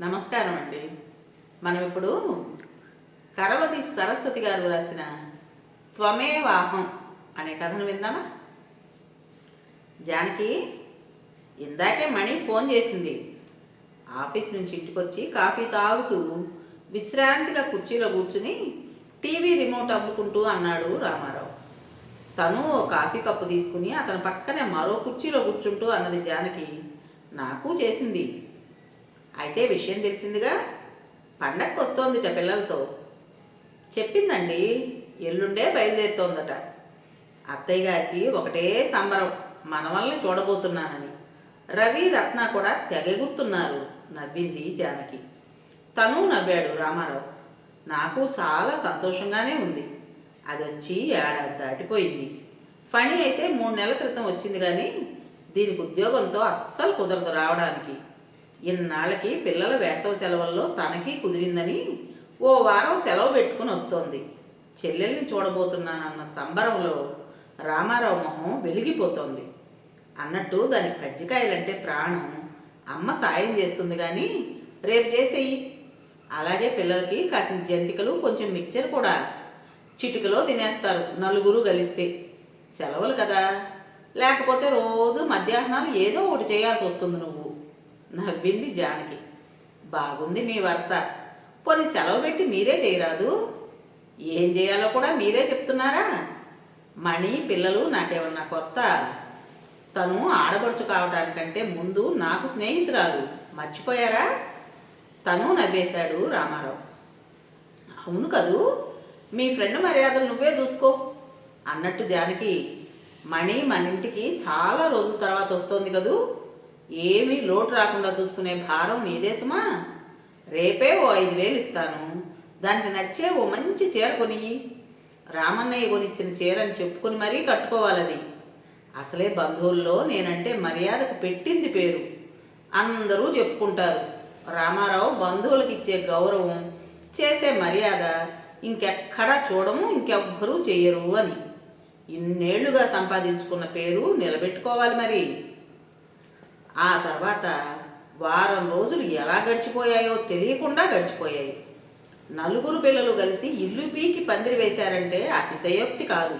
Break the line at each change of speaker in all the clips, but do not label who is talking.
నమస్కారం అండి మనం ఇప్పుడు కరవతి సరస్వతి గారు రాసిన త్వమే వాహం అనే కథను విందామా? జానకి ఇందాకే మణి ఫోన్ చేసింది. ఆఫీస్ నుంచి ఇంటికొచ్చి కాఫీ తాగుతూ విశ్రాంతిగా కుర్చీలో కూర్చుని టీవీ రిమోట్ అమ్ముకుంటూ అన్నాడు రామారావు. తను ఓ కాఫీ కప్పు తీసుకుని అతని పక్కనే మరో కుర్చీలో కూర్చుంటూ అన్నది జానకి నాకు చేసింది. అయితే విషయం తెలిసిందిగా? పండగకు వస్తోందిట పిల్లలతో. చెప్పిందండి ఎల్లుండే బయలుదేరుతోందట. అత్తయ్య గారికి ఒకటే సంబరం మనవల్ని చూడబోతున్నానని. రవి రత్న కూడా తెగెగురుతున్నారు నవ్వింది జానకి. తను నవ్వాడు రామారావు. నాకు చాలా సంతోషంగానే ఉంది. అది వచ్చి ఏడాది దాటిపోయింది. ఫణి అయితే మూడు నెలల క్రితం వచ్చింది కానీ దీనికి ఉద్యోగంతో అస్సలు కుదరదు రావడానికి. ఇన్నాళ్ళకి పిల్లల వేసవ సెలవుల్లో తనకి కుదిరిందని ఓ వారం సెలవు పెట్టుకుని వస్తోంది. చెల్లెల్ని చూడబోతున్నానన్న సంబరంలో రామారావు మొహం వెలిగిపోతోంది. అన్నట్టు దానికి కజ్జికాయలంటే ప్రాణం. అమ్మ సాయం చేస్తుంది కానీ రేపు చేసేయి. అలాగే పిల్లలకి కాసిన జంతికలు కొంచెం మిక్చర్ కూడా చిటికలో తినేస్తారు నలుగురు కలిస్తే. సెలవులు కదా. లేకపోతే రోజు మధ్యాహ్నాలు ఏదో ఒకటి చేయాల్సి వస్తుంది నువ్వు. నవ్వింది జానకి. బాగుంది మీ వరుస. పోనీ సెలవు పెట్టి మీరే చేయరాదు? ఏం చేయాలో కూడా మీరే చెప్తున్నారా? మణి పిల్లలు నాకేమన్నా కొత్త? తను ఆడపడుచు కావటానికంటే ముందు నాకు స్నేహితురాలు. మర్చిపోయారా? తను నవ్వేశాడు రామారావు. అవును కదూ? మీ ఫ్రెండ్ మర్యాదలు నువ్వే చూసుకో. అన్నట్టు జానకి. మణి మన ఇంటికి చాలా రోజుల తర్వాత వస్తోంది కదూ? ఏమీ లోటు రాకుండా చూసుకునే భారం నీదేశమా రేపే ఓ ఐదు వేలు ఇస్తాను. దానికి నచ్చే ఓ మంచి చీర కొని. రామన్నయ్య కొనిచ్చిన చీర అని చెప్పుకొని మరీ కట్టుకోవాలది. అసలే బంధువుల్లో నేనంటే మర్యాదకు పెట్టింది పేరు. అందరూ చెప్పుకుంటారు. రామారావు బంధువులకు ఇచ్చే గౌరవం చేసే మర్యాద ఇంకెక్కడా చూడము ఇంకెవ్వరూ చెయ్యరు అని. ఇన్నేళ్ళుగా సంపాదించుకున్న పేరు నిలబెట్టుకోవాలి మరి. ఆ తర్వాత వారం రోజులు ఎలా గడిచిపోయాయో తెలియకుండా గడిచిపోయాయి. నలుగురు పిల్లలు కలిసి ఇల్లు పీకి పందిరి వేశారంటే అతిశయోక్తి కాదు.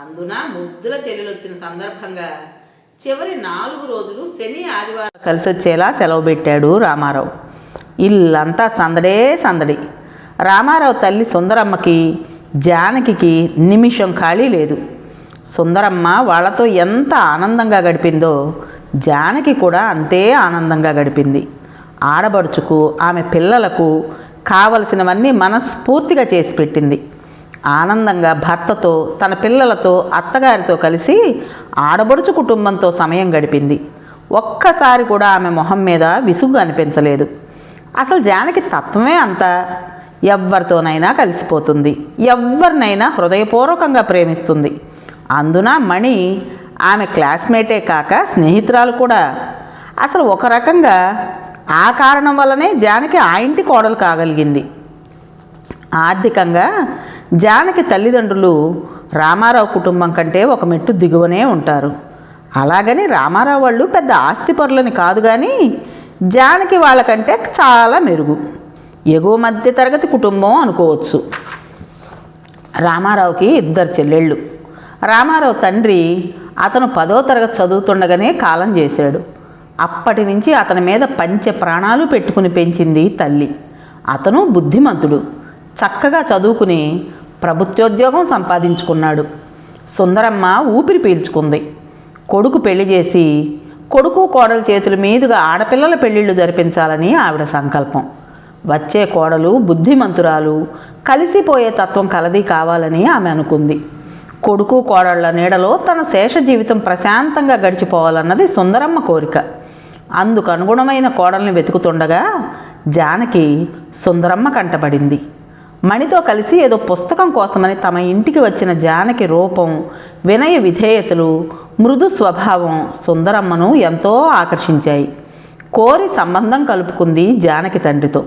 అందున ముద్దుల చెల్లెలొచ్చిన సందర్భంగా చివరి నాలుగు రోజులు శని ఆదివారం కలిసి వచ్చేలా సెలవు పెట్టాడు రామారావు. ఇల్లంతా సందడే సందడి. రామారావు తల్లి సుందరమ్మకి జానకికి నిమిషం ఖాళీ లేదు. సుందరమ్మ వాళ్ళతో ఎంత ఆనందంగా గడిపిందో జానకి కూడా అంతే ఆనందంగా గడిపింది. ఆడబడుచుకు ఆమె పిల్లలకు కావలసినవన్నీ మనస్ఫూర్తిగా చేసి పెట్టింది. ఆనందంగా భర్తతో తన పిల్లలతో అత్తగారితో కలిసి ఆడబడుచు కుటుంబంతో సమయం గడిపింది. ఒక్కసారి కూడా ఆమె మొహం మీద విసుగు అనిపించలేదు. అసలు జానకి తత్వమే అంత ఎవ్వరితోనైనా కలిసిపోతుంది. ఎవరినైనా హృదయపూర్వకంగా ప్రేమిస్తుంది. అందున మణి ఆమె క్లాస్మేటే కాక స్నేహితురాలు కూడా. అసలు ఒక రకంగా ఆ కారణం వల్లనే జానకి ఆ ఇంటి కోడలు కాగలిగింది. ఆర్థికంగా జానకి తల్లిదండ్రులు రామారావు కుటుంబం కంటే ఒక మెట్టు దిగువనే ఉంటారు. అలాగని రామారావు వాళ్ళు పెద్ద ఆస్తిపరులని కాదు కానీ జానకి వాళ్ళకంటే చాలా మెరుగు. ఎగువ మధ్య తరగతి కుటుంబం అనుకోవచ్చు. రామారావుకి ఇద్దరు చెల్లెళ్ళు. రామారావు తండ్రి అతను పదో తరగతి చదువుతుండగానే కాలం చేశాడు. అప్పటి నుంచి అతని మీద పంచ ప్రాణాలు పెట్టుకుని పెంచింది తల్లి. అతను బుద్ధిమంతుడు. చక్కగా చదువుకుని ప్రభుత్వోద్యోగం సంపాదించుకున్నాడు. సుందరమ్మ ఊపిరి పీల్చుకుంది. కొడుకు పెళ్ళి చేసి కొడుకు కోడల చేతుల మీదుగా ఆడపిల్లల పెళ్ళిళ్ళు జరిపించాలని ఆవిడ సంకల్పం. వచ్చే కోడలు బుద్ధిమంతురాలు కలిసిపోయే తత్వం కలది కావాలని ఆమె అనుకుంది. కొడుకు కోడళ్ళ నీడలో తన శేష జీవితం ప్రశాంతంగా గడిచిపోవాలన్నది సుందరమ్మ కోరిక. అందుకు అనుగుణమైన కోడల్ని వెతుకుతుండగా జానకి సుందరమ్మ కంటపడింది. మణితో కలిసి ఏదో పుస్తకం కోసమని తమ ఇంటికి వచ్చిన జానకి రూపం వినయ విధేయతలు మృదు స్వభావం సుందరమ్మను ఎంతో ఆకర్షించాయి. కోరి సంబంధం కలుపుకుంది జానకి తండ్రితో.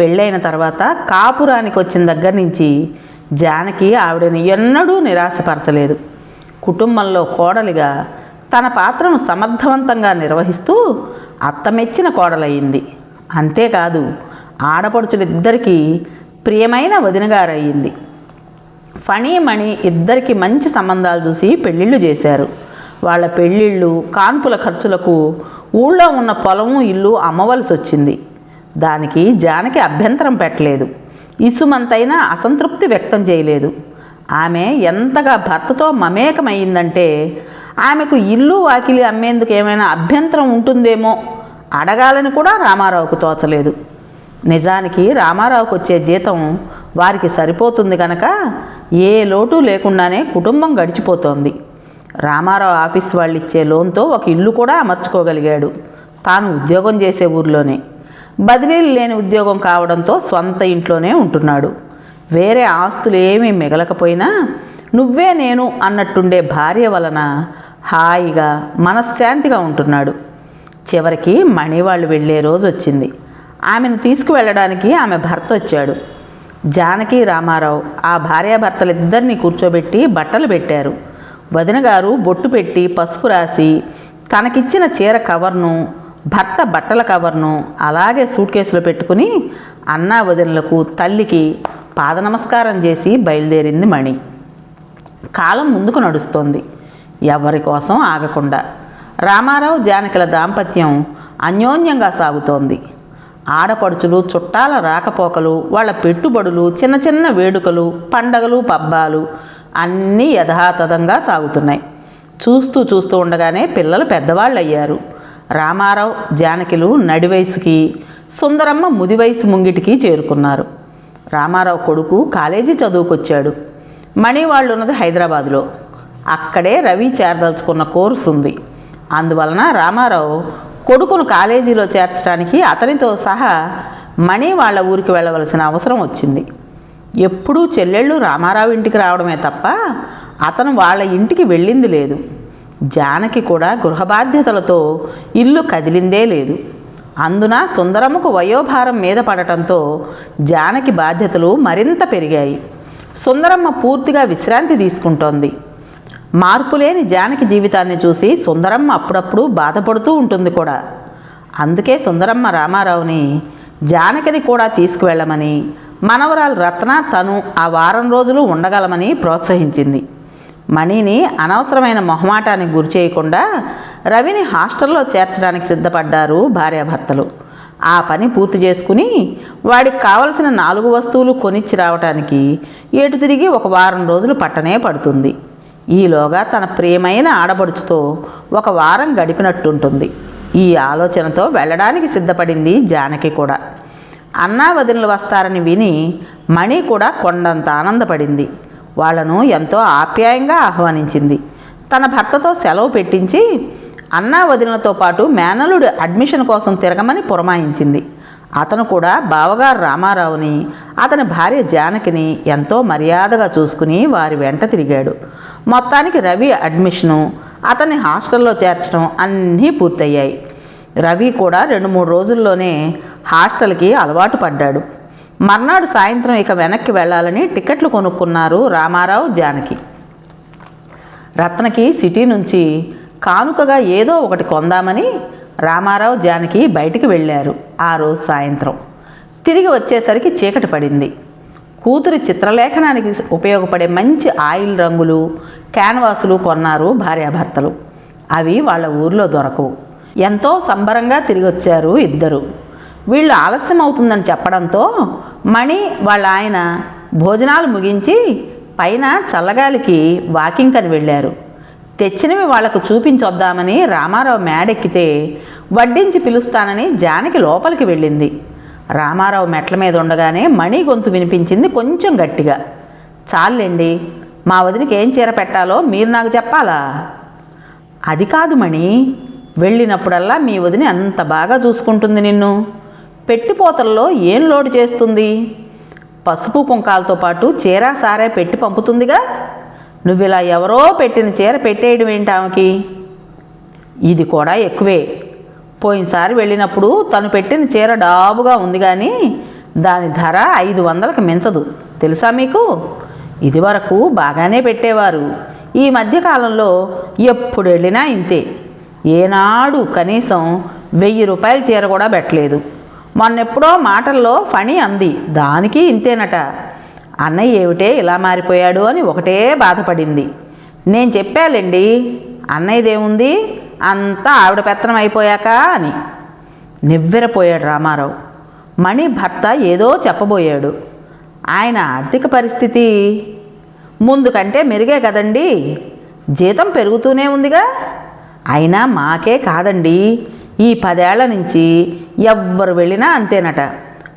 పెళ్ళైన తర్వాత కాపురానికి వచ్చిన దగ్గర నుంచి జానకి ఆవిడని ఎన్నడూ నిరాశపరచలేదు. కుటుంబంలో కోడలిగా తన పాత్రను సమర్థవంతంగా నిర్వహిస్తూ అత్తమెచ్చిన కోడలయ్యింది. అంతేకాదు ఆడపడుచులిద్దరికీ ప్రియమైన వదినగారయ్యింది. ఫణి మణి ఇద్దరికి మంచి సంబంధాలు చూసి పెళ్ళిళ్ళు చేశారు. వాళ్ళ పెళ్ళిళ్ళు కాన్పుల ఖర్చులకు ఊళ్ళో ఉన్న పొలము ఇల్లు అమ్మవలసి వచ్చింది దానికి జానకి అభ్యంతరం పెట్టలేదు. ఇసుమంతైనా అసంతృప్తి వ్యక్తం చేయలేదు. ఆమె ఎంతగా భర్తతో మమేకమైందంటే ఆమెకు ఇల్లు వాకిలి అమ్మేందుకు ఏమైనా అభ్యంతరం ఉంటుందేమో అడగాలని కూడా రామారావుకు తోచలేదు. నిజానికి రామారావుకు వచ్చే జీతం వారికి సరిపోతుంది కనుక ఏ లోటు లేకుండానే కుటుంబం గడిచిపోతోంది. రామారావు ఆఫీస్ వాళ్ళు ఇచ్చే లోన్తో ఒక ఇల్లు కూడా అమర్చుకోగలిగాడు. తాను ఉద్యోగం చేసే ఊర్లోనే. బదిలీలు లేని ఉద్యోగం కావడంతో సొంత ఇంట్లోనే ఉంటున్నాడు. వేరే ఆస్తులు ఏమీ మిగలకపోయినా నువ్వే నేను అన్నట్టుండే భార్య వలన హాయిగా మనశ్శాంతిగా ఉంటున్నాడు. చివరికి మణి వాళ్ళు వెళ్ళే రోజు వచ్చింది. ఆమెను తీసుకువెళ్ళడానికి ఆమె భర్త వచ్చాడు. జానకి రామారావు ఆ భార్యాభర్తలిద్దరినీ కూర్చోబెట్టి బట్టలు పెట్టారు. వదినగారు బొట్టు పెట్టి పసుపు రాసి తనకిచ్చిన చీర కవర్ను భర్త బట్టల కవర్ను అలాగే సూట్ కేసులో పెట్టుకుని అన్నా వదినలకు తల్లికి పాద నమస్కారం చేసి బయలుదేరింది మణి. కాలం ముందుకు నడుస్తోంది. ఎవరి కోసం ఆగకుండా. రామారావు జానకిల దాంపత్యం అన్యోన్యంగా సాగుతోంది. ఆడపడుచులు చుట్టాల రాకపోకలు వాళ్ళ పెట్టుబడులు చిన్న చిన్న వేడుకలు పండగలు పబ్బాలు అన్నీ యథాతథంగా సాగుతున్నాయి. చూస్తూ చూస్తూ ఉండగానే పిల్లలు పెద్దవాళ్ళు అయ్యారు రామారావు జానకిలు నడివయసుకి సుందరమ్మ ముదివయసు ముంగిటికి చేరుకున్నారు. రామారావు కొడుకు కాలేజీ చదువుకొచ్చాడు. మణి వాళ్ళు ఉన్నది హైదరాబాదులో. అక్కడే రవి చేరదలుచుకున్న కోర్సు ఉంది. అందువలన రామారావు కొడుకును కాలేజీలో చేర్చడానికి అతనితో సహా మణి వాళ్ళ ఊరికి వెళ్ళవలసిన అవసరం వచ్చింది. ఎప్పుడూ చెల్లెళ్ళు రామారావు ఇంటికి రావడమే తప్ప అతను వాళ్ళ ఇంటికి వెళ్ళింది లేదు. జానకి కూడా గృహ బాధ్యతలతో ఇల్లు కదిలిందే లేదు. అందున సుందరమ్మకు వయోభారం మీద పడటంతో జానకి బాధ్యతలు మరింత పెరిగాయి. సుందరమ్మ పూర్తిగా విశ్రాంతి తీసుకుంటోంది. మార్పులేని జానకి జీవితాన్ని చూసి సుందరమ్మ అప్పుడప్పుడు బాధపడుతూ ఉంటుంది కూడా. అందుకే సుందరమ్మ రామారావుని జానకిని కూడా తీసుకువెళ్ళమని మనవరాలు రత్న తను ఆ వారం రోజులు ఉండగలమని ప్రోత్సహించింది. మణిని అనవసరమైన మొహమాటానికి గురి చేయకుండా రవిని హాస్టల్లో చేర్చడానికి సిద్ధపడ్డారు భార్యాభర్తలు. ఆ పని పూర్తి చేసుకుని వాడికి కావలసిన నాలుగు వస్తువులు కొనిచ్చి రావటానికి ఏటు తిరిగి ఒక వారం రోజులు పట్టనే పడుతుంది. ఈలోగా తన ప్రియమైన ఆడబడుచుతో ఒక వారం గడిపినట్టుంటుంది. ఈ ఆలోచనతో వెళ్ళడానికి సిద్ధపడింది జానకి కూడా. అన్నా వదినలు వస్తారని విని మణి కూడా కొండంత ఆనందపడింది. వాళ్ళను ఎంతో ఆప్యాయంగా ఆహ్వానించింది. తన భర్తతో సెలవు పెట్టించి అన్నా వదినలతో పాటు మేనలుడు అడ్మిషన్ కోసం తిరగమని పురమాయించింది. అతను కూడా బావగారు రామారావుని అతని భార్య జానకిని ఎంతో మర్యాదగా చూసుకుని వారి వెంట తిరిగాడు. మొత్తానికి రవి అడ్మిషను అతన్ని హాస్టల్లో చేర్చడం అన్నీ పూర్తయ్యాయి. రవి కూడా రెండు మూడు రోజుల్లోనే హాస్టల్కి అలవాటు పడ్డాడు. మర్నాడు సాయంత్రం ఇక వెనక్కి వెళ్ళాలని టికెట్లు కొనుక్కున్నారు రామారావు జానకి. రత్నకి సిటీ నుంచి కానుకగా ఏదో ఒకటి కొందామని రామారావు జానకి బయటికి వెళ్ళారు ఆ రోజు సాయంత్రం. తిరిగి వచ్చేసరికి చీకటి పడింది. కూతురి చిత్రలేఖనానికి ఉపయోగపడే మంచి ఆయిల్ రంగులు క్యాన్వాసులు కొన్నారు భార్యాభర్తలు. అవి వాళ్ళ ఊర్లో దొరకవు. ఎంతో సంబరంగా తిరిగి వచ్చారు ఇద్దరు. వీళ్ళు ఆలస్యం అవుతుందని చెప్పడంతో మణి వాళ్ళ ఆయన భోజనాలు ముగించి పైన చల్లగాలికి వాకింగ్ అని వెళ్ళారు. తెచ్చినవి వాళ్ళకు చూపించొద్దామని రామారావు మేడెక్కితే వడ్డించి పిలుస్తానని జానకి లోపలికి వెళ్ళింది. రామారావు మెట్ల మీద ఉండగానే మణి గొంతు వినిపించింది కొంచెం గట్టిగా. చాలండి మా వదినకి ఏం చీర పెట్టాలో మీరు నాకు చెప్పాలా? అది కాదు మణి వెళ్ళినప్పుడల్లా మీ వదిని అంత బాగా చూసుకుంటుంది నిన్ను? పెట్టిపోతల్లో ఏం లోడ్ చేస్తుంది? పసుపు కుంకాలతో పాటు చీర సారే పెట్టి పంపుతుందిగా? నువ్వు ఇలా ఎవరో పెట్టిన చీర పెట్టేయడం ఏంటి ఆమెకి? ఇది కూడా ఎక్కువే. పోయినసారి వెళ్ళినప్పుడు తను పెట్టిన చీర డాబుగా ఉంది కానీ దాని ధర ఐదు వందలకు మించదు. తెలుసా మీకు? ఇదివరకు బాగానే పెట్టేవారు. ఈ మధ్యకాలంలో ఎప్పుడు వెళ్ళినా ఇంతే. ఏనాడు కనీసం వెయ్యి రూపాయల చీర కూడా పెట్టలేదు. మొన్నెప్పుడో మాటల్లో ఫణి అంది దానికి ఇంతేనట. అన్నయ్య ఏమిటే ఇలా మారిపోయాడు? అని ఒకటే బాధపడింది. నేను చెప్పాలండి అన్నయ్యదేముంది? అంతా ఆవిడ పెత్తనం అయిపోయాక అని. నివ్వెరపోయాడు రామారావు. మణి భర్త ఏదో చెప్పబోయాడు. ఆయన ఆర్థిక పరిస్థితి? ముందు కంటే మెరుగే కదండి. జీతం పెరుగుతూనే ఉందిగా. అయినా మాకే కాదండి. ఈ పదేళ్ళ నుంచి ఎవ్వరు వెళ్ళినా అంతేనట.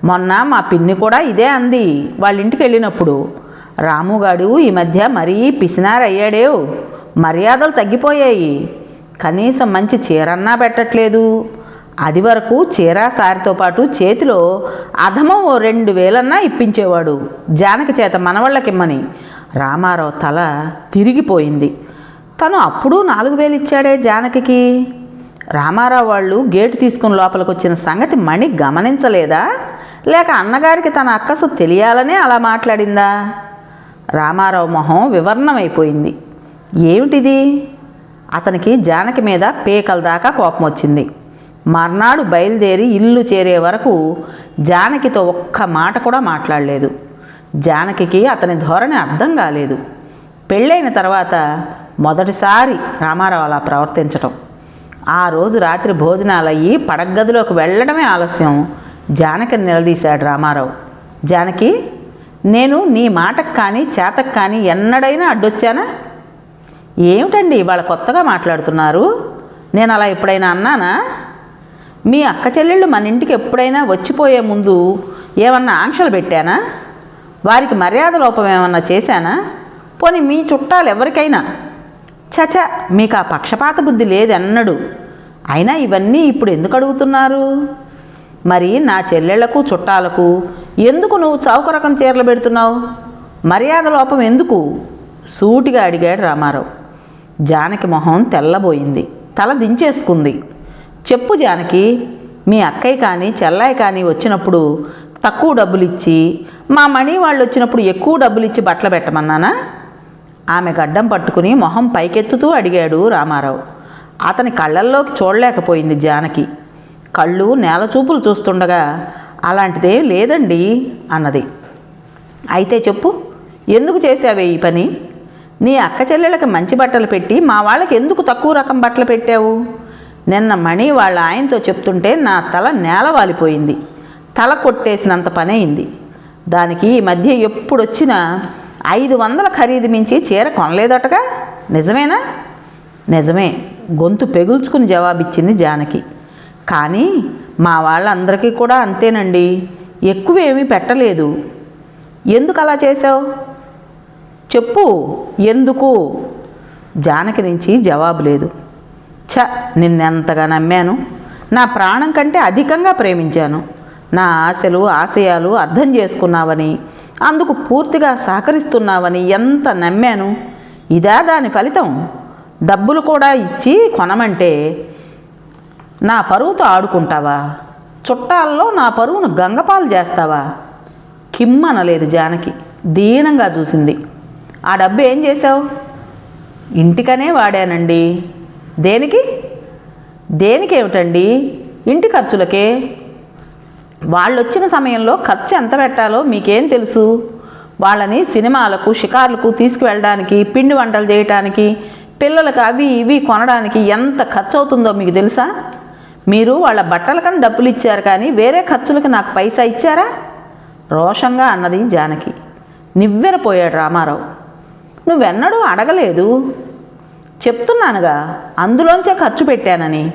మొన్న మా పిన్ని కూడా ఇదే అంది వాళ్ళ ఇంటికి వెళ్ళినప్పుడు రాముగాడు ఈ మధ్య మరీ పిసినారయ్యాడేవ్. మర్యాదలు తగ్గిపోయాయి. కనీసం మంచి చీరన్నా పెట్టట్లేదు. అది వరకు చీర సారితో పాటు చేతిలో అధమం ఓ రెండు వేలన్నా ఇప్పించేవాడు. జానకి చేత మనవళ్ళకిమ్మని. రామారావు తల తిరిగిపోయింది. తను అప్పుడు నాలుగు వేలు ఇచ్చాడే జానకి రామారావు వాళ్ళు గేటు తీసుకుని లోపలికి వచ్చిన సంగతి మణి గమనించలేదా? లేక అన్నగారికి తన అక్కసు తెలియాలనే అలా మాట్లాడిందా? రామారావు మొహం వివర్ణమైపోయింది. ఏమిటిది? అతనికి జానకి మీద పేకల దాకా కోపం వచ్చింది మర్నాడు బయలుదేరి ఇల్లు చేరే వరకు జానకితో ఒక్క మాట కూడా మాట్లాడలేదు. జానకికి అతని ధోరణి అర్థం కాలేదు. పెళ్ళైన తర్వాత మొదటిసారి రామారావు అలా ప్రవర్తించటం. ఆ రోజు రాత్రి భోజనాలయ్యి పడగదిలోకి వెళ్ళడమే ఆలస్యం. జానకిని నిలదీశాడు రామారావు. జానకి నేను నీ మాటకు కానీ చేతకు కానీ ఎన్నడైనా అడ్డొచ్చానా? ఏమిటండి ఇవాళ కొత్తగా మాట్లాడుతున్నారు? నేను అలా ఎప్పుడైనా అన్నానా? మీ అక్క చెల్లెళ్ళు మన ఇంటికి ఎప్పుడైనా వచ్చిపోయే ముందు ఏమన్నా ఆంక్షలు పెట్టానా? వారికి మర్యాద లోపం ఏమన్నా చేశానా? పోనీ మీ చుట్టాలు ఎవరికైనా చచ మీకు ఆ పక్షపాత బుద్ధి లేదన్నడు. అయినా ఇవన్నీ ఇప్పుడు ఎందుకు అడుగుతున్నారు? మరి నా చెల్లెళ్ళకు చుట్టాలకు ఎందుకు నువ్వు చౌక రకం చీరలు పెడుతున్నావు? మర్యాద లోపం ఎందుకు? సూటిగా అడిగాడు రామారావు. జానకి మొహం తెల్లబోయింది. తల దించేసుకుంది. చెప్పు జానకి మీ అక్కయ్య కానీ చెల్లాయి కానీ వచ్చినప్పుడు తక్కువ డబ్బులు ఇచ్చి మా మణి వాళ్ళు వచ్చినప్పుడు ఎక్కువ డబ్బులు ఇచ్చి బట్టలు పెట్టమన్నానా? ఆమె గడ్డం పట్టుకుని మొహం పైకెత్తుతూ అడిగాడు రామారావు. అతని కళ్ళల్లోకి చూడలేకపోయింది జానకి. కళ్ళు నేల చూపులు చూస్తుండగా అలాంటిదేం లేదండి అన్నది. అయితే చెప్పు ఎందుకు చేసావే ఈ పని? నీ అక్క చెల్లెళ్ళకి మంచి బట్టలు పెట్టి మా వాళ్ళకి ఎందుకు తక్కువ రకం బట్టలు పెట్టావు? నిన్న మణి వాళ్ళ ఆయనతో చెప్తుంటే నా తల నేల వాలిపోయింది. తల కొట్టేసినంత పనైంది దానికి ఈ మధ్య ఎప్పుడొచ్చినా ఐదు వందల ఖరీదు మించి చీర కొనలేదటగా? నిజమేనా? నిజమే. గొంతు పెగుల్చుకుని జవాబిచ్చింది జానకి. కానీ మా వాళ్ళందరికీ కూడా అంతేనండి. ఎక్కువేమీ పెట్టలేదు. ఎందుకు అలా చేశావు? చెప్పు. ఎందుకు? జానకి నుంచి జవాబు లేదు. ఛ! నిన్నెంతగా నమ్మాను. నా ప్రాణం కంటే అధికంగా ప్రేమించాను. నా ఆశలు ఆశయాలు అర్థం చేసుకున్నావని అందుకు పూర్తిగా సహకరిస్తున్నావని ఎంత నమ్మాను? ఇదా దాని ఫలితం. డబ్బులు కూడా ఇచ్చి కొనమంటే నా పరువుతో ఆడుకుంటావా? చుట్టాల్లో నా పరువును గంగపాలు చేస్తావా? కిమ్మనలేదు జానకి. దీనంగా చూసింది. ఆ డబ్బు ఏం చేశావు? ఇంటికనే వాడానండి. దేనికి? దేనికి ఏమిటండి ఇంటి ఖర్చులకే? వాళ్ళు వచ్చిన సమయంలో ఖర్చు ఎంత పెట్టాలో మీకేం తెలుసు? వాళ్ళని సినిమాలకు షికార్లకు తీసుకువెళ్ళడానికి పిండి వంటలు చేయటానికి పిల్లలకు అవి ఇవి కొనడానికి ఎంత ఖర్చు అవుతుందో మీకు తెలుసా? మీరు వాళ్ళ బట్టలకని డబ్బులు ఇచ్చారు కానీ వేరే ఖర్చులకు నాకు పైసా ఇచ్చారా? రోషంగా అన్నది జానకి. నివ్వెరపోయాడు రామారావు. నువ్వెన్నడూ అడగలేదు. చెప్తున్నానుగా అందులోంచే ఖర్చు పెట్టానని.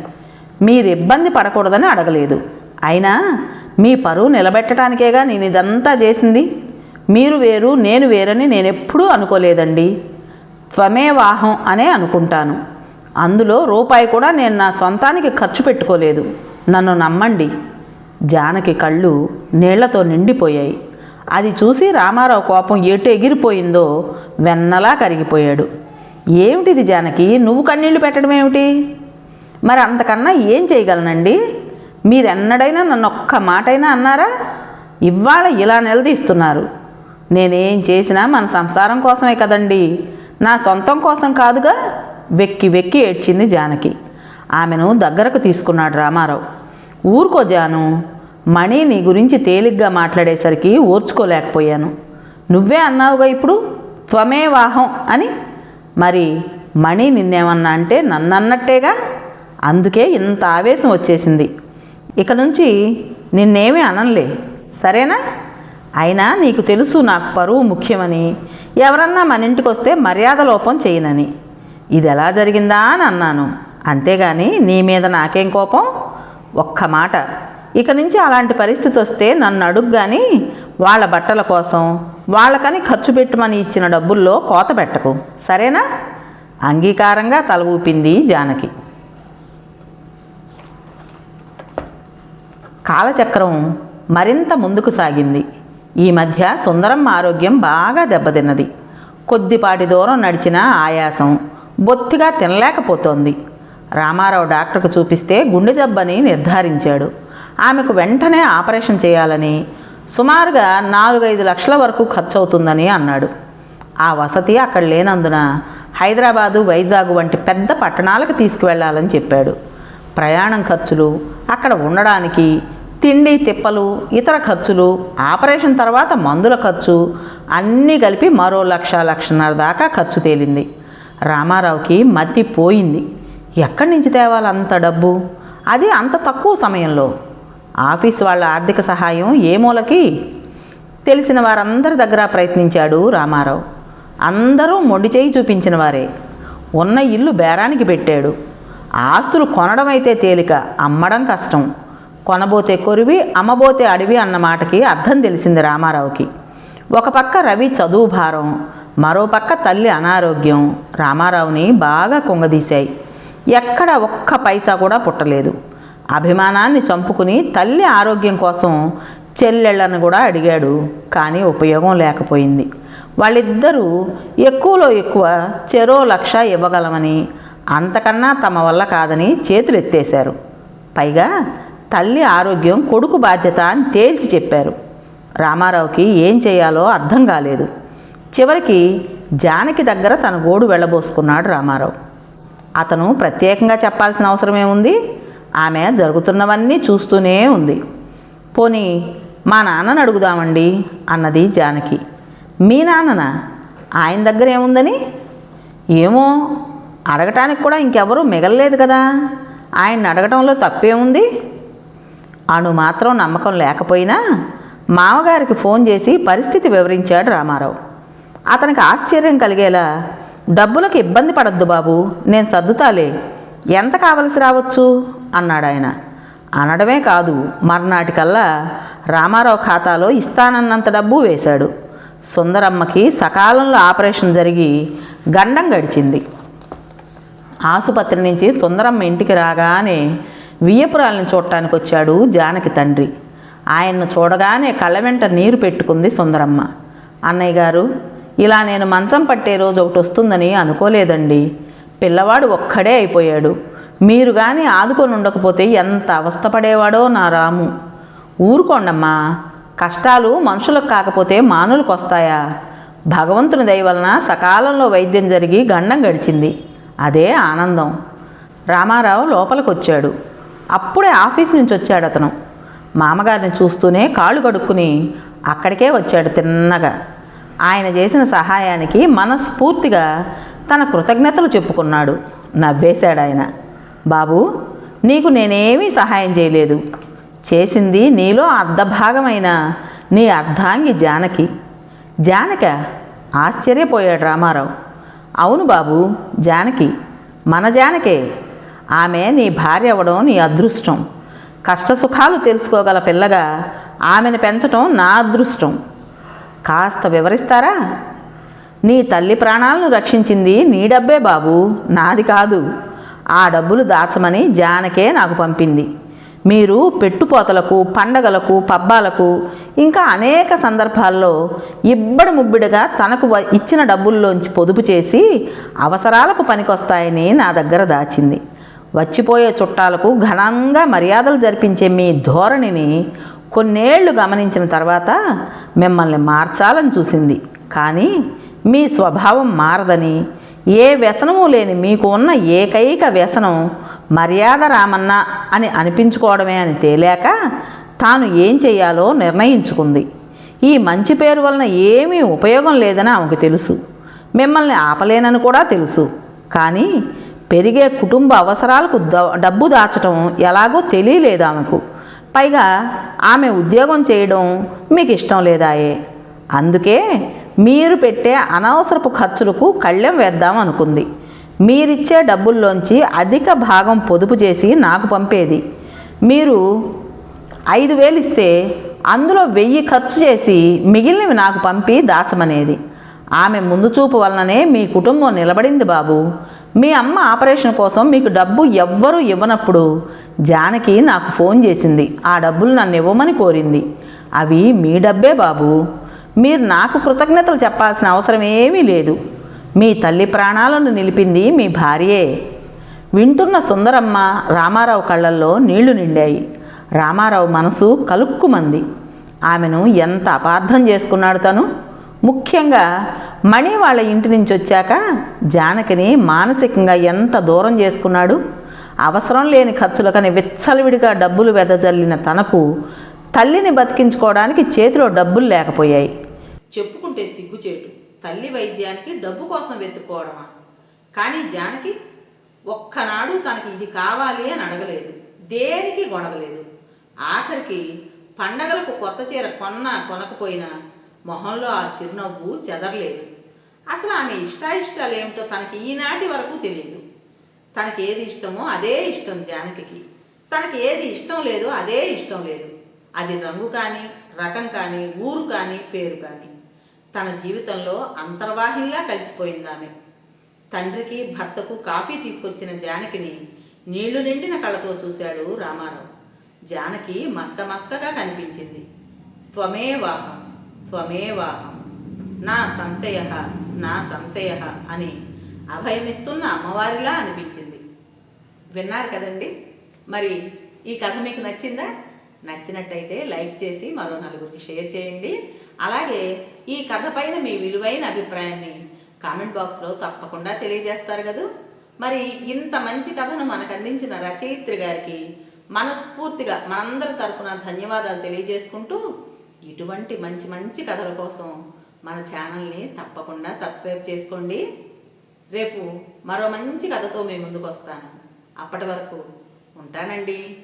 మీరు ఇబ్బంది పడకూడదని అడగలేదు. అయినా మీ పరువు నిలబెట్టడానికేగా నేను ఇదంతా చేసింది? మీరు వేరు నేను వేరని నేను ఎప్పుడూ అనుకోలేదండి త్వమేవాహం అనే అనుకుంటాను. అందులో రూపాయి కూడా నేను నా సొంతానికి ఖర్చు పెట్టుకోలేదు. నన్ను నమ్మండి. జానకి కళ్ళు నీళ్ళతో నిండిపోయాయి. అది చూసి రామారావు కోపం ఎటు ఎగిరిపోయిందో వెన్నలా కరిగిపోయాడు. ఏమిటిది జానకి? నువ్వు కన్నీళ్ళు పెట్టడం ఏమిటి మరి అంతకన్నా ఏం చేయగలనండి? మీరెన్నడైనా నన్ను ఒక్క మాటైనా అన్నారా? ఇవాళ ఇలా నిలదీస్తున్నారు. నేనేం చేసినా మన సంసారం కోసమే కదండి. నా సొంతం కోసం కాదుగా? వెక్కి వెక్కి ఏడ్చింది జానకి. ఆమెను దగ్గరకు తీసుకున్నాడు రామారావు. ఊరుకో జాను మణి నీ గురించి తేలిగ్గా మాట్లాడేసరికి ఓర్చుకోలేకపోయాను. నువ్వే అన్నావుగా ఇప్పుడు? త్వమే వాహం అని. మరి మణి నిన్నేమన్నా అంటే నన్నన్నట్టేగా? అందుకే ఇంత ఆవేశం వచ్చేసింది. ఇక నుంచి నిన్నేమీ అనలే సరేనా? అయినా నీకు తెలుసు నాకు పరువు ముఖ్యమని. ఎవరన్నా మన ఇంటికి వస్తే మర్యాద లోపం చేయనని. ఇది ఎలా జరిగిందా అని అన్నాను. అంతేగాని నీ మీద నాకేం కోపం? ఒక్క మాట. ఇక నుంచి అలాంటి పరిస్థితి వస్తే నన్ను అడుగు కానీ వాళ్ళ బట్టల కోసం వాళ్ళకని ఖర్చు పెట్టమని ఇచ్చిన డబ్బుల్లో కోత పెట్టకు. సరేనా? అంగీకారంగా తల ఊపింది జానకి. కాలచక్రం మరింత ముందుకు సాగింది. ఈ మధ్య సుందరం ఆరోగ్యం బాగా దెబ్బతిన్నది. కొద్దిపాటి దూరం నడిచిన ఆయాసం బొత్తిగా తినలేకపోతోంది. రామారావు డాక్టర్కు చూపిస్తే గుండె జబ్బని నిర్ధారించాడు. ఆమెకు వెంటనే ఆపరేషన్ చేయాలని సుమారుగా నాలుగైదు లక్షల వరకు ఖర్చు అవుతుందని అన్నాడు. ఆ వసతి అక్కడ లేనందున హైదరాబాదు వైజాగ్ వంటి పెద్ద పట్టణాలకు తీసుకువెళ్ళాలని చెప్పాడు. ప్రయాణం ఖర్చులు అక్కడ ఉండడానికి తిండి తిప్పలు ఇతర ఖర్చులు ఆపరేషన్ తర్వాత మందుల ఖర్చు అన్నీ కలిపి మరో లక్ష లక్షన్నర దాకా ఖర్చు తేలింది. రామారావుకి మత్తి పోయింది. ఎక్కడి నుంచి తేవాలి అంత డబ్బు? అది అంత తక్కువ సమయంలో. ఆఫీస్ వాళ్ళ ఆర్థిక సహాయం ఏ మూలకి? తెలిసిన వారందరి దగ్గర ప్రయత్నించాడు రామారావు. అందరూ మొండి చేయి చూపించిన వారే. ఉన్న ఇల్లు బేరానికి పెట్టాడు. ఆస్తులు కొనడం అయితే తేలిక అమ్మడం కష్టం. కొనబోతే కొరివి అమ్మబోతే అడవి అన్న మాటకి అర్థం తెలిసింది రామారావుకి. ఒక పక్క రవి చదువు భారం మరో పక్క తల్లి అనారోగ్యం. రామారావుని బాగా కుంగదీశాయి. ఎక్కడ ఒక్క పైసా కూడా పుట్టలేదు. అభిమానాన్ని చంపుకుని తల్లి ఆరోగ్యం కోసం చెల్లెళ్ళను కూడా అడిగాడు కానీ ఉపయోగం లేకపోయింది. వాళ్ళిద్దరూ ఎక్కువలో ఎక్కువ చెరో లక్ష ఇవ్వగలమని అంతకన్నా తమ వల్ల కాదని చేతులు ఎత్తేశారు పైగా తల్లి ఆరోగ్యం కొడుకు బాధ్యత అని తేల్చి చెప్పారు. రామారావుకి ఏం చేయాలో అర్థం కాలేదు. చివరికి జానకి దగ్గర తన గోడు వెళ్ళబోసుకున్నాడు రామారావు. అతను ప్రత్యేకంగా చెప్పాల్సిన అవసరం ఏముంది? ఆమె జరుగుతున్నవన్నీ చూస్తూనే ఉంది. పోనీ మా నాన్నని అడుగుదామండి అన్నది జానకి. మీ నాన్ననా? ఆయన దగ్గర ఏముందని? ఏమో అడగటానికి కూడా ఇంకెవరూ మిగలలేదు కదా. ఆయన్ని అడగటంలో తప్పేముంది? అను మాత్రం నమ్మకం లేకపోయినా మామగారికి ఫోన్ చేసి పరిస్థితి వివరించాడు రామారావు. అతనికి ఆశ్చర్యం కలిగేలా డబ్బులకు ఇబ్బంది పడద్దు బాబు నేను సర్దుతాలే. ఎంత కావలసి రావచ్చు? అన్నాడు ఆయన అనడమే కాదు మర్నాటికల్లా రామారావు ఖాతాలో ఇస్తానన్నంత డబ్బు వేశాడు. సుందరమ్మకి సకాలంలో ఆపరేషన్ జరిగి గండం గడిచింది. ఆసుపత్రి నుంచి సుందరమ్మ ఇంటికి రాగానే వియ్యపురాలను చూడటానికి వచ్చాడు జానకి తండ్రి. ఆయన్ను చూడగానే కళ్ళ వెంట నీరు పెట్టుకుంది సుందరమ్మ. అన్నయ్య గారు ఇలా నేను మంచం పట్టే రోజు ఒకటి వస్తుందని అనుకోలేదండి. పిల్లవాడు ఒక్కడే అయిపోయాడు. మీరు కానీ ఆదుకొని ఉండకపోతే ఎంత అవస్థపడేవాడో నా రాము. ఊరుకోండమ్మా కష్టాలు మనుషులకు కాకపోతే మానులకు వస్తాయా భగవంతుని దయవలన సకాలంలో వైద్యం జరిగి గండం గడిచింది. అదే ఆనందం. రామారావు లోపలికొచ్చాడు. అప్పుడే ఆఫీస్ నుంచి వచ్చాడు అతను. మామగారిని చూస్తూనే కాళ్ళు కడుక్కుని అక్కడికే వచ్చాడు తిన్నగా. ఆయన చేసిన సహాయానికి మనస్ఫూర్తిగా తన కృతజ్ఞతలు చెప్పుకున్నాడు. నవ్వేశాడు ఆయన బాబు నీకు నేనేమీ సహాయం చేయలేదు. చేసింది నీలో అర్ధభాగమైన నీ అర్ధాంగి జానకి. జానక ఆశ్చర్యపోయాడు రామారావు. అవును బాబు జానకి. మన జానకే. ఆమె నీ భార్య అవ్వడం నీ అదృష్టం. కష్టసుఖాలు తెలుసుకోగల పిల్లగా ఆమెను పెంచటం నా అదృష్టం. కాస్త వివరిస్తారా? నీ తల్లి ప్రాణాలను రక్షించింది నీ డబ్బే బాబు నాది కాదు. ఆ డబ్బులు దాచమని జానకే నాకు పంపింది. మీరు పెట్టుపోతలకు పండగలకు పబ్బాలకు ఇంకా అనేక సందర్భాల్లో ఇబ్బడి ముబ్బిడిగా తనకు ఇచ్చిన డబ్బుల్లోంచి పొదుపు చేసి అవసరాలకు పనికొస్తాయని నా దగ్గర దాచింది. వచ్చిపోయే చుట్టాలకు ఘనంగా మర్యాదలు జరిపించే మీ ధోరణిని కొన్నేళ్ళు గమనించిన తర్వాత మిమ్మల్ని మార్చాలని చూసింది. కానీ మీ స్వభావం మారదని ఏ వ్యసనము లేని మీకు ఉన్న ఏకైక వ్యసనం మర్యాద రామన్న అని అనిపించుకోవడమే అని తేలాక తాను ఏం చేయాలో నిర్ణయించుకుంది. ఈ మంచి పేరు వలన ఏమీ ఉపయోగం లేదని ఆమెకు తెలుసు. మిమ్మల్ని ఆపలేనని కూడా తెలుసు. కానీ పెరిగే కుటుంబ అవసరాలకు డబ్బు దాచటం ఎలాగో తెలియలేదు ఆమెకు. పైగా ఆమె ఉద్యోగం చేయడం మీకు ఇష్టం లేదాయే. అందుకే మీరు పెట్టే అనవసరపు ఖర్చులకు కళ్ళెం వేద్దాం అనుకుంది. మీరిచ్చే డబ్బుల్లోంచి అధిక భాగం పొదుపు చేసి నాకు పంపేది. మీరు ఐదు వేలు ఇస్తే అందులో వెయ్యి ఖర్చు చేసి మిగిలినవి నాకు పంపి దాచమనేది. ఆమె ముందు చూపు వలననే మీ కుటుంబం నిలబడింది బాబు. మీ అమ్మ ఆపరేషన్ కోసం మీకు డబ్బు ఎవ్వరూ ఇవ్వనప్పుడు జానకి నాకు ఫోన్ చేసింది. ఆ డబ్బులు నన్ను ఇవ్వమని కోరింది. అవి మీ డబ్బే బాబు. మీరు నాకు కృతజ్ఞతలు చెప్పాల్సిన అవసరం ఏమీ లేదు. మీ తల్లి ప్రాణాలను నిలిపింది మీ భార్యే. వింటున్న సుందరమ్మ రామారావు కళ్ళల్లో నీళ్ళు నిండాయి. రామారావు మనసు కలుక్కుమంది. ఆమెను ఎంత అపార్థం చేసుకున్నాడు తను? ముఖ్యంగా మణి వాళ్ళ ఇంటి నుంచి వచ్చాక జానకిని మానసికంగా ఎంత దూరం చేసుకున్నాడు? అవసరం లేని ఖర్చులకని విచ్చలవిడిగా డబ్బులు వెదజల్లిన తనకు తల్లిని బతికించుకోవడానికి చేతిలో డబ్బులు లేకపోయాయి. చెప్పుకుంటే సిగ్గుచేటు. తల్లి వైద్యానికి డబ్బు కోసం వెతుక్కోవడమా? కానీ జానకి ఒక్కనాడు తనకి ఇది కావాలి అని అడగలేదు. దేనికి గొనగలేదు ఆఖరికి పండగలకు కొత్త చీర కొన్నా కొనకపోయినా మొహంలో ఆ చిరునవ్వు చెదరలేదు. అసలు ఆమె ఇష్టాయిష్టాలు ఏమిటో తనకి ఈనాటి వరకు తెలియదు. తనకి ఏది ఇష్టమో అదే ఇష్టం జానకికి. తనకి ఏది ఇష్టం లేదో అదే ఇష్టం లేదు. అది రంగు కానీ రకం కానీ ఊరు కానీ పేరు కానీ. తన జీవితంలో అంతర్వాహిల్లా కలిసిపోయింది ఆమె. తండ్రికి భర్తకు కాఫీ తీసుకొచ్చిన జానకిని నీళ్ళు నిండిన కళ్ళతో చూశాడు రామారావు. జానకి మస్క మస్కగా కనిపించింది. త్వమేవాహం. త్వమేవాహం. నా సంశయ నా సంశయ అని అభయమిస్తున్న అమ్మవారిలా అనిపించింది. విన్నారు కదండి? మరి ఈ కథ మీకు నచ్చిందా? నచ్చినట్టయితే లైక్ చేసి మరో నలుగురికి షేర్ చేయండి. అలాగే ఈ కథ పైన మీ విలువైన అభిప్రాయాన్ని కామెంట్ బాక్స్లో తప్పకుండా తెలియజేస్తారు కదూ. మరి ఇంత మంచి కథను మనకు అందించిన రచయిత్రి గారికి మనస్ఫూర్తిగా మనందరి తరపున ధన్యవాదాలు తెలియజేసుకుంటూ ఇటువంటి మంచి మంచి కథల కోసం మన ఛానల్ని తప్పకుండా సబ్స్క్రైబ్ చేసుకోండి. రేపు మరో మంచి కథతో మీ ముందుకు వస్తాను. అప్పటి వరకు ఉంటానండి.